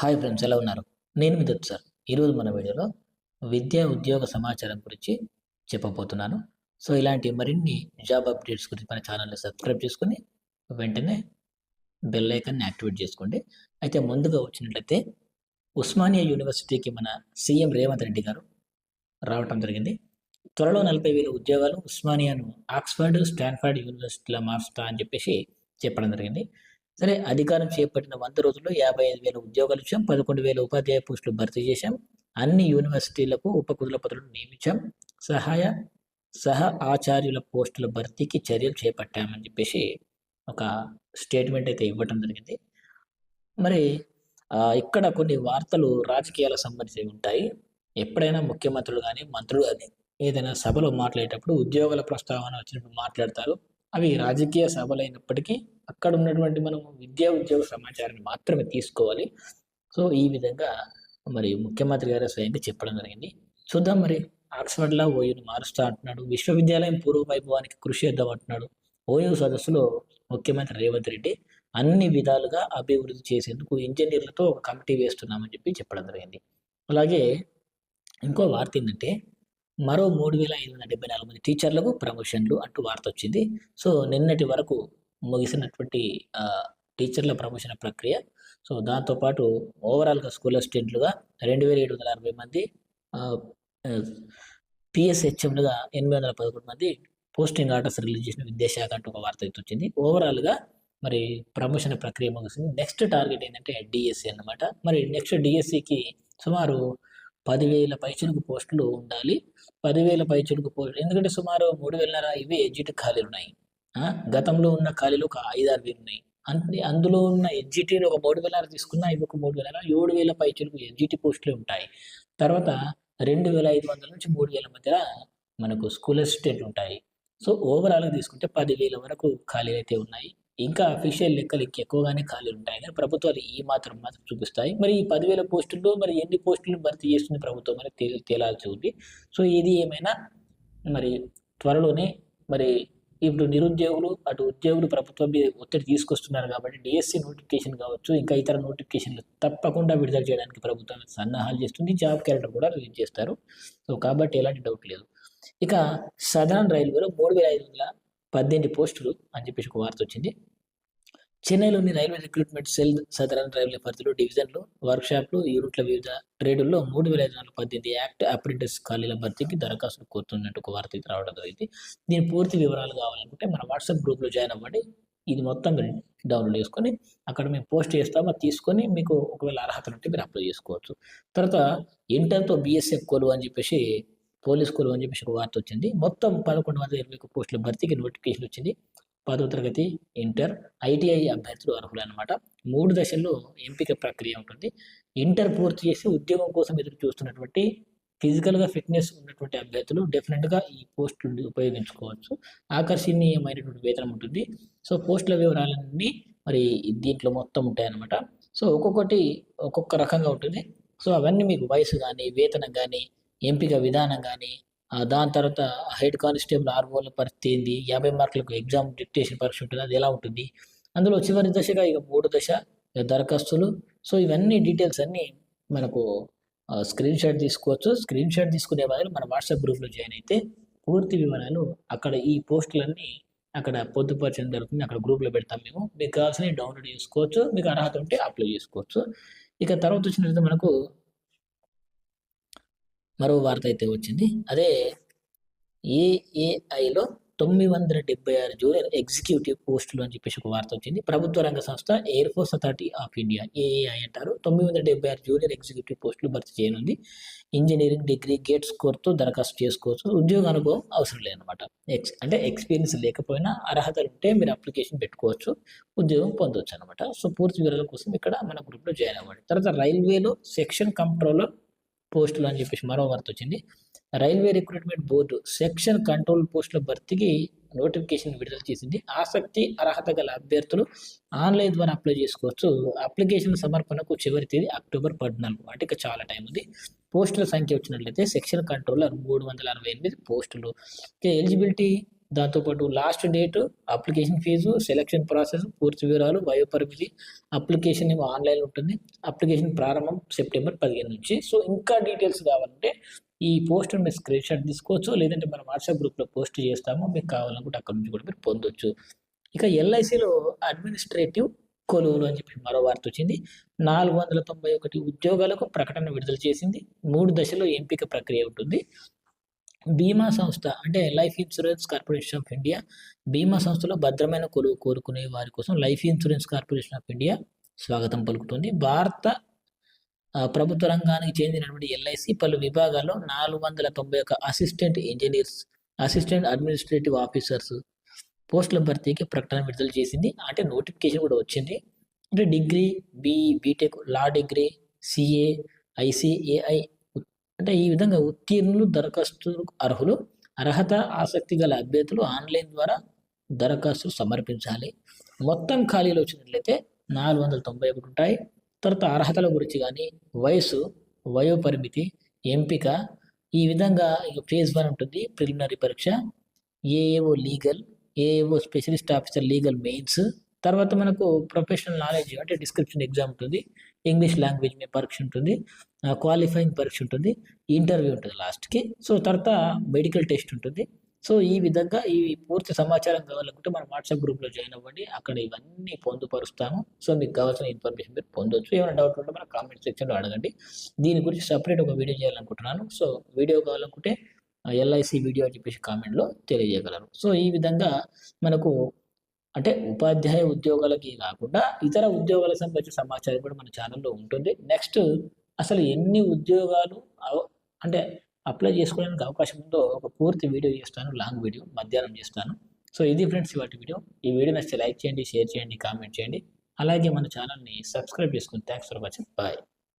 Hi friends ఎలా ఉన్నారు? నేను మీ దత్ సార్. ఈరోజు మన వీడియోలో విద్యా ఉద్యోగ సమాచారం గురించి చెప్పబోతున్నాను. సో ఇలాంటి మరిన్ని జాబ్ అప్డేట్స్ గురించి మన ఛానల్ని సబ్స్క్రైబ్ చేసుకొని వెంటనే బెల్ ఐకాన్ని యాక్టివేట్ చేసుకోండి. అయితే ముందుగా వచ్చినట్లయితే ఉస్మానియా యూనివర్సిటీకి మన సీఎం రేవంత్ రెడ్డి గారు రావటం జరిగింది. త్వరలో నలభై వేల ఉద్యోగాలు ఉస్మానియాను ఆక్స్ఫర్డ్ స్టాన్ఫర్డ్ యూనివర్సిటీలో మార్చుతా అని చెప్పేసి చెప్పడం జరిగింది. సరే అధికారం చేపట్టిన వంద రోజుల్లో యాభై ఐదు వేల ఉద్యోగాలు ఇచ్చాం పదకొండు వేల ఉపాధ్యాయ పోస్టులు భర్తీ చేశాం అన్ని యూనివర్సిటీలకు ఉపకులపతులను నియమించాం. సహాయ సహ ఆచార్యుల పోస్టుల భర్తీకి చర్యలు చేపట్టామని చెప్పేసి ఒక స్టేట్మెంట్ అయితే ఇవ్వటం జరిగింది. మరి ఇక్కడ కొన్ని వార్తలు రాజకీయాలకు సంబంధించి ఉంటాయి. ఎప్పుడైనా ముఖ్యమంత్రులు కానీ మంత్రులు కానీ ఏదైనా సభలో మాట్లాడేటప్పుడు ఉద్యోగాల ప్రస్తావన వచ్చినప్పుడు మాట్లాడతారు. అవి రాజకీయ సభలైనప్పటికీ అక్కడ ఉన్నటువంటి మనం విద్యా ఉద్యోగ సమాచారాన్ని మాత్రమే తీసుకోవాలి. సో ఈ విధంగా మరి ముఖ్యమంత్రి గారు స్వయంగా చెప్పడం జరిగింది. చూద్దాం మరి ఆక్స్ఫర్డ్లో ఓయూని మారుస్తా అంటున్నాడు. విశ్వవిద్యాలయం పూర్వ వైభవానికి కృషి చేద్దాం అంటున్నాడు. ఓయూ సదస్సులో ముఖ్యమంత్రి రేవంత్ రెడ్డి అన్ని విధాలుగా అభివృద్ధి చేసేందుకు ఇంజనీర్లతో ఒక కమిటీ వేస్తున్నామని చెప్పి చెప్పడం జరిగింది. అలాగే ఇంకో వార్త ఏంటంటే మరో మూడు వేల ఐదు వందల డెబ్బై నాలుగు మంది టీచర్లకు ప్రమోషన్లు అంటూ వార్త వచ్చింది. సో నిన్నటి వరకు ముగిసినటువంటి టీచర్ల ప్రమోషన్ ప్రక్రియ. సో దాంతోపాటు ఓవరాల్గా స్కూల్ అసిస్టెంట్లుగా రెండు వేల ఏడు వందల అరవై మంది పిఎస్హెచ్ఎంలుగా ఎనిమిది వందల పదకొండు మంది పోస్టింగ్ ఆర్డర్స్ రిలీజ్ చేసిన విద్యాశాఖ అంటూ ఒక వార్త అయితే వచ్చింది. ఓవరాల్గా మరి ప్రమోషన్ ప్రక్రియ ముగిసింది. నెక్స్ట్ టార్గెట్ ఏంటంటే డిఎస్సి అన్నమాట. మరి నెక్స్ట్ డిఎస్సికి సుమారు పదివేల పైచులకు పోస్టులు ఉండాలి. పదివేల పైచులకు పోస్టులు. ఎందుకంటే సుమారు మూడు వేలన్నర ఇవి ఎగ్జిట్ ఖాళీలు ఉన్నాయి. గతంలో ఉన్న ఖాళీలు ఒక ఐదారు వేలు ఉన్నాయి. అంటే అందులో ఉన్న ఎగ్జిటీలు ఒక మూడు వేల తీసుకున్నా ఇవి ఒక మూడు వేల ఏడు వేల పైచులకు ఎగ్జిటీ పోస్టులు ఉంటాయి. తర్వాత రెండు వేల ఐదు వందల నుంచి మూడు వేల మధ్య మనకు స్కూల్ అసిస్టెంట్ ఉంటాయి. సో ఓవరాల్గా తీసుకుంటే పదివేల వరకు ఖాళీలు అయితే ఉన్నాయి. ఇంకా అఫీషియల్ లెక్కలు ఎక్కువగానే ఖాళీలు ఉంటాయి. కానీ ప్రభుత్వాలు ఈ మాత్రం మాత్రం చూపిస్తాయి. మరి ఈ పదివేల పోస్టుల్లో మరి ఎన్ని పోస్టులను భర్తీ చేస్తుంది ప్రభుత్వం మరి తేలి తేలాల్సి ఉంది. సో ఇది ఏమైనా మరి త్వరలోనే మరి ఇప్పుడు నిరుద్యోగులు అటు ఉద్యోగులు ప్రభుత్వం మీద ఒత్తిడి తీసుకొస్తున్నారు కాబట్టి డిఎస్సి నోటిఫికేషన్ కావచ్చు ఇంకా ఇతర నోటిఫికేషన్లు తప్పకుండా విడుదల చేయడానికి ప్రభుత్వం సన్నాహాలు చేస్తుంది. జాబ్ క్యాలెండర్ కూడా రిలీజ్ చేస్తారు. సో కాబట్టి ఎలాంటి డౌట్ లేదు. ఇక సదరన్ రైల్వేలో మూడు వేల ఐదు వందల పద్దెనిమిది పోస్టులు అని చెప్పేసి ఒక వార్త వచ్చింది. చెన్నైలోని railway recruitment cell southern railway పరిధిలో డివిజన్లు వర్క్షాప్లు యూనిట్ల వివిధ ట్రేడుల్లో మూడు వేల ఐదు వందల పద్దెనిమిది యాక్ట్ అప్రెంటిస్ ఖాళీల భర్తీకి దరఖాస్తులు కోరుతున్నట్టు ఒక వార్త రావడం జరిగింది. దీని పూర్తి వివరాలు కావాలనుకుంటే మన వాట్సాప్ గ్రూప్లో జాయిన్ అవ్వండి. ఇది మొత్తం మీరు డౌన్లోడ్ చేసుకొని అక్కడ మేము పోస్ట్ చేస్తాము అది తీసుకొని మీకు ఒకవేళ అర్హతలు ఉంటే మీరు అప్లై చేసుకోవచ్చు. తర్వాత ఇంటర్తో బీఎస్ఎఫ్ కోలు అని చెప్పేసి పోలీస్ కోలు అని చెప్పేసి ఒక వార్త వచ్చింది. మొత్తం పదకొండు వందల ఇరవై ఒక పోస్టుల భర్తీకి నోటిఫికేషన్ వచ్చింది. పదో తరగతి ఇంటర్ ఐటీఐ అభ్యర్థులు అర్హులు అనమాట మూడు దశల్లో ఎంపిక ప్రక్రియ ఉంటుంది. ఇంటర్ పూర్తి చేసి ఉద్యోగం కోసం ఎదురు చూస్తున్నటువంటి ఫిజికల్గా ఫిట్నెస్ ఉన్నటువంటి అభ్యర్థులు డెఫినెట్గా ఈ పోస్టులు ఉపయోగించుకోవచ్చు. ఆకర్షణీయమైనటువంటి వేతనం ఉంటుంది. సో పోస్టుల వివరాలన్నీ మరి దీంట్లో మొత్తం ఉంటాయన్నమాట. సో ఒక్కొక్కటి ఒక్కొక్క రకంగా ఉంటుంది. సో అవన్నీ మీకు వయసు కానీ వేతనం కానీ ఎంపిక విధానం కానీ దాని తర్వాత హెడ్ కానిస్టేబుల్ ఆర్వోల పరిస్థితి ఏంది? యాభై మార్కులకు ఎగ్జామ్ డిక్టేషన్ పరీక్ష ఉంటుంది అది ఎలా ఉంటుంది? అందులో చివరి దశగా ఇక మూడు దశ ఇక దరఖాస్తులు. సో ఇవన్నీ డీటెయిల్స్ అన్నీ మనకు స్క్రీన్ షాట్ తీసుకోవచ్చు. స్క్రీన్ షాట్ తీసుకునే బదులు మన వాట్సాప్ గ్రూప్లో జాయిన్ అయితే పూర్తి వివరాలు అక్కడ ఈ పోస్టులన్నీ అక్కడ పొద్దుపరచడం జరుగుతుంది. అక్కడ గ్రూప్లో పెడతాం మేము. మీకు కావాల్సినవి డౌన్లోడ్ చేసుకోవచ్చు. మీకు అర్హత ఉంటే అప్లై చేసుకోవచ్చు. ఇక తర్వాత వచ్చినట్లయితే మనకు మరో వార్త అయితే వచ్చింది. అదే ఏఏఐలో తొమ్మిది వందల డెబ్బై ఆరు జూనియర్ ఎగ్జిక్యూటివ్ పోస్టులు అని చెప్పేసి ఒక వార్త వచ్చింది. ప్రభుత్వ రంగ సంస్థ air force authority of India AAI అంటారు. తొమ్మిది వందల డెబ్బై ఆరు జూనియర్ ఎగ్జిక్యూటివ్ పోస్టులు భర్తీ చేయనుంది. ఇంజనీరింగ్ డిగ్రీ గేట్ స్కోర్తో దరఖాస్తు చేసుకోవచ్చు. ఉద్యోగ అనుభవం అవసరం లేదనమాట ఎక్స్ అంటే ఎక్స్పీరియన్స్ లేకపోయినా అర్హతలు ఉంటే మీరు అప్లికేషన్ పెట్టుకోవచ్చు. ఉద్యోగం పొందవచ్చు అనమాట సో పూర్తి వివరాల కోసం ఇక్కడ మన గ్రూప్లో జాయిన్ అవ్వండి. తర్వాత రైల్వేలో సెక్షన్ కంట్రోలర్ పోస్టులు అని చెప్పేసి మరో వార్త వచ్చింది. Railway recruitment board section control పోస్టుల భర్తీకి నోటిఫికేషన్ విడుదల చేసింది. ఆసక్తి అర్హత గల అభ్యర్థులు ఆన్లైన్ ద్వారా అప్లై చేసుకోవచ్చు. అప్లికేషన్ సమర్పణకు చివరి తేదీ అక్టోబర్ పద్నాలుగు. అంటే ఇక చాలా టైం ఉంది. పోస్టుల సంఖ్య వచ్చినట్లయితే సెక్షన్ కంట్రోలర్ మూడు వందల అరవై ఎనిమిది పోస్టులు. ఎలిజిబిలిటీ దాంతోపాటు last date application fee selection process పూర్తి వివరాలు వయోపరిమితి అప్లికేషన్ ఏమో ఆన్లైన్ ఉంటుంది. అప్లికేషన్ ప్రారంభం సెప్టెంబర్ పదిహేను నుంచి. సో ఇంకా డీటెయిల్స్ కావాలంటే ఈ పోస్ట్ మీరు స్క్రీన్ షాట్ తీసుకోవచ్చు. లేదంటే మనం వాట్సాప్ గ్రూప్లో పోస్ట్ చేస్తాము. మీకు కావాలనుకుంటే అక్కడ నుంచి కూడా మీరు పొందొచ్చు. ఇక ఎల్ఐసిలో అడ్మినిస్ట్రేటివ్ కొలువులు అని చెప్పి మరో వార్త వచ్చింది. నాలుగు వందల తొంభై ఒకటి ఉద్యోగాలకు ప్రకటన విడుదల చేసింది. మూడు దశలో ఎంపిక ప్రక్రియ ఉంటుంది. బీమా సంస్థ అంటే life insurance corporation of India బీమా సంస్థలో భద్రమైన కొలువు కోరుకునే వారి కోసం life insurance corporation of India స్వాగతం పలుకుతుంది. భారత ప్రభుత్వ రంగానికి చెందినటువంటి ఎల్ఐసి పలు విభాగాల్లో నాలుగు వందల తొంభై ఒక assistant engineers assistant administrative officers పోస్టుల భర్తీకి ప్రకటన విడుదల చేసింది. అంటే నోటిఫికేషన్ కూడా వచ్చింది. అంటే degree BE BTech law degree CA ICAI అంటే ఈ విధంగా ఉత్తీర్ణులు దరఖాస్తులకు అర్హులు అర్హత ఆసక్తి గల అభ్యర్థులు ఆన్లైన్ ద్వారా దరఖాస్తులు సమర్పించాలి. మొత్తం ఖాళీలు వచ్చినట్లయితే నాలుగు వందల తొంభై ఒకటి ఉంటాయి. తర్వాత అర్హతల గురించి కానీ వయసు వయో పరిమితి ఎంపిక ఈ విధంగా ఇక ఫేజ్ వన్ ఉంటుంది ప్రిలిమినరీ పరీక్ష. AAO legal AAO specialist officer legal mains తర్వాత మనకు ప్రొఫెషనల్ నాలెడ్జ్ అంటే డిస్క్రిప్షన్ ఎగ్జామ్ ఉంటుంది ఇంగ్లీష్ లాంగ్వేజ్ మీద పరీక్ష ఉంటుంది క్వాలిఫైయింగ్ పరీక్ష ఉంటుంది ఇంటర్వ్యూ ఉంటుంది లాస్ట్కి సో తర్వాత మెడికల్ టెస్ట్ ఉంటుంది. సో ఈ విధంగా ఈ పూర్తి సమాచారం కావాలనుకుంటే మన వాట్సాప్ గ్రూప్లో జాయిన్ అవ్వండి. అక్కడ ఇవన్నీ పొందుపరుస్తాము. సో మీకు కావాల్సిన ఇన్ఫర్మేషన్ మీరు పొందొచ్చు. ఏమైనా డౌట్ ఉంటే మన కామెంట్ సెక్షన్లో అడగండి. దీని గురించి సపరేట్ ఒక వీడియో చేయాలనుకుంటున్నాను. సో వీడియో కావాలనుకుంటే ఎల్ఐసి వీడియో అని చెప్పేసి కామెంట్లో తెలియజేయగలరు. సో ఈ విధంగా మనకు అంటే ఉపాధ్యాయ ఉద్యోగాలకి కాకుండా ఇతర ఉద్యోగాల సంబంధించిన సమాచారం కూడా మన ఛానల్లో ఉంటుంది. నెక్స్ట్ అసలు ఎన్ని ఉద్యోగాలు అంటే అప్లై చేసుకోవడానికి అవకాశం ఉందో ఒక పూర్తి వీడియో చేస్తాను లాంగ్ వీడియో మధ్యాహ్నం చేస్తాను. సో ఇది ఫ్రెండ్స్ ఇవాటి వీడియో. ఈ వీడియో నచ్చితే లైక్ చేయండి షేర్ చేయండి కామెంట్ చేయండి. అలాగే మన ఛానల్ని సబ్స్క్రైబ్ చేసుకుని థ్యాంక్స్ ఫర్ వాచింగ్ బాయ్